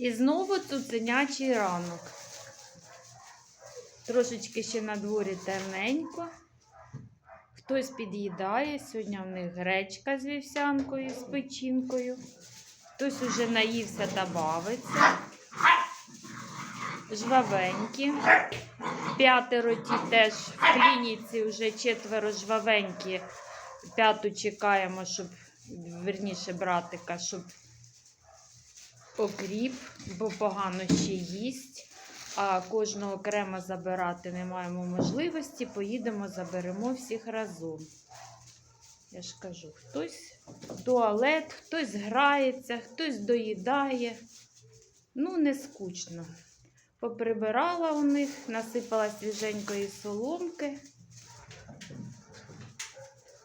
І знову цуценячий ранок. Трошечки ще на дворі темненько. Хтось під'їдає. Сьогодні в них гречка з вівсянкою, з печінкою. Хтось уже наївся та бавиться. Жвавенькі. П'ятеро ті теж в клініці вже четверо жвавенькі. П'яту чекаємо, щоб верніше братика, щоб окріп, бо погано ще їсть. А кожного окремо забирати не маємо можливості. Поїдемо, заберемо всіх разом. Я ж кажу, хтось в туалет, хтось грається, хтось доїдає. Ну, не скучно. Поприбирала у них, насипала свіженької соломки.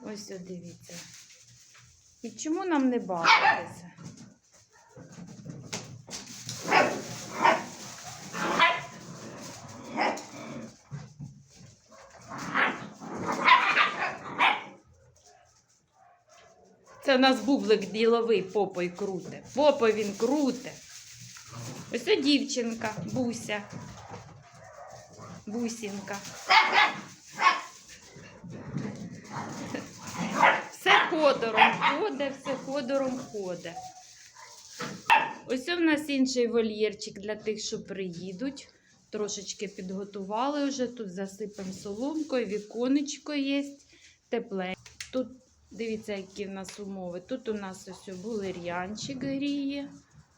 Ось от дивіться. І чому нам не бавитися? Це у нас бублик діловий попой круте. Попой він круте. Ось о дівчинка, Буся. Бусінка. Все ходором ходить, все ходором ходить. Ось у нас інший вольєрчик для тих, що приїдуть. Трошечки підготували вже. Тут засипемо соломкою, віконечко є тепленьке. Тут дивіться, які в нас умови. Тут у нас ось булер'янчик гріє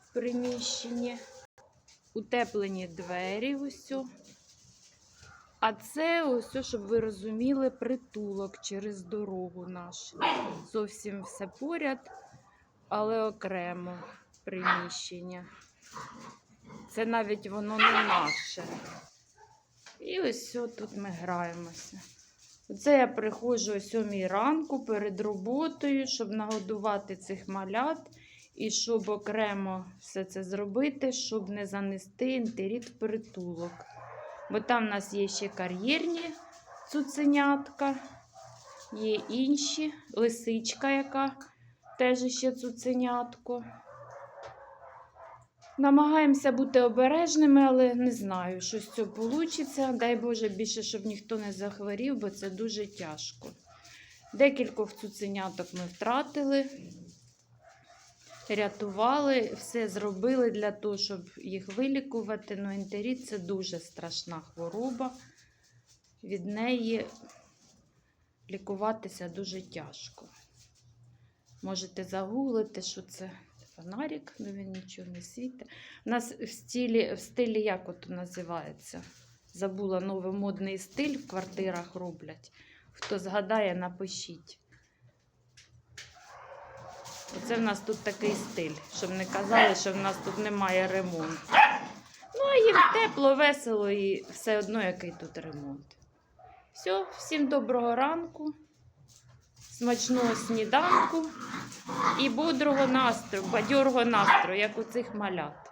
в приміщенні. Утеплені двері. Ось. А це ось, щоб ви розуміли, притулок через дорогу наш. Зовсім все поряд, але окремо приміщення. Це навіть воно не наше. І ось тут ми граємося. Оце я приходжу о 7 ранку перед роботою, щоб нагодувати цих малят і щоб окремо все це зробити, щоб не занести інтеріт в притулок. Бо там в нас є ще кар'єрні цуценятка, є інші, лисичка, яка теж ще цуценятко. Намагаємося бути обережними, але не знаю, що з цього вийде. Дай Боже, більше, щоб ніхто не захворів, бо це дуже тяжко. Декількох цуценяток ми втратили, рятували, все зробили для того, щоб їх вилікувати. Ну, ентерит це дуже страшна хвороба. Від неї лікуватися дуже тяжко. Можете загуглити, що це фонарик, ну він нічого не світить. У нас в стилі, в стилі як от називається? Забула новий модний стиль в квартирах роблять. Хто згадає, напишіть. Оце в нас тут такий стиль, щоб не казали, що в нас тут немає ремонту. Ну, а їм тепло, весело і все одно який тут ремонт. Все, всім доброго ранку, смачного сніданку і бодрого настрою, бадьорого настрою, як у цих малят.